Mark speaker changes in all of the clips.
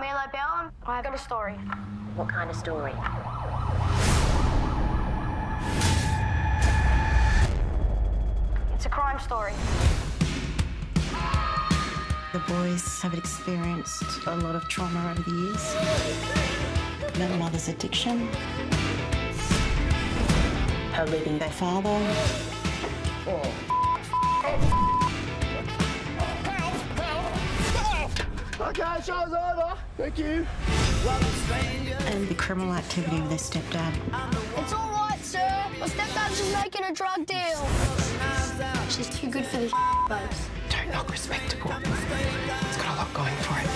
Speaker 1: I'm Milo Bell. I've got a story.
Speaker 2: What kind of story?
Speaker 1: It's a crime story.
Speaker 3: The boys have experienced a lot of trauma over the years. Their mother's addiction, her leaving their father. Oh.
Speaker 4: Okay, show's over. Thank you.
Speaker 3: and the criminal activity of their stepdad.
Speaker 1: It's all right, sir. My stepdad's just making a drug deal. She's too good for this folks.
Speaker 5: Don't look respectable. It's got a lot going for it.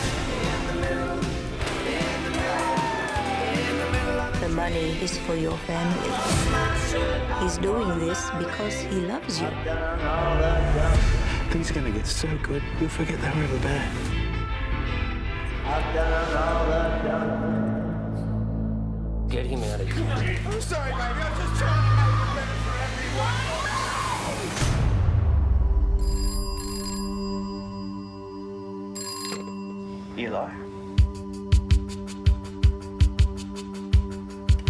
Speaker 2: The money is for your family. He's doing this because he loves you.
Speaker 5: Things are going to get so good, you'll forget they were ever bad.
Speaker 6: Get him out of here.
Speaker 4: I'm sorry, baby. I'm just trying to make it better for everyone.
Speaker 5: Eli.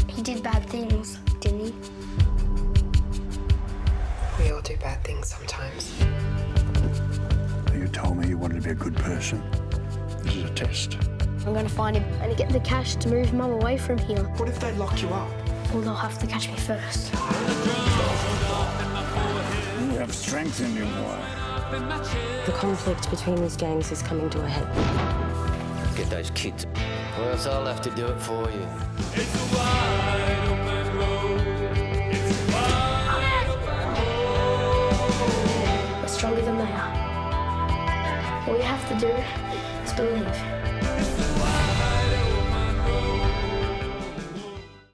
Speaker 1: He did bad things, didn't he?
Speaker 7: We all do bad things sometimes.
Speaker 8: You told me you wanted to be a good person. This is a test.
Speaker 1: I'm gonna find him and get the cash to move Mum away from here.
Speaker 5: What if they lock you up?
Speaker 1: Well, they'll have to catch me first.
Speaker 8: You have strength in you, boy.
Speaker 2: The conflict between these gangs is coming to a head.
Speaker 6: Get those kids. Or else I'll have to do it for you.
Speaker 1: All you have to do is believe.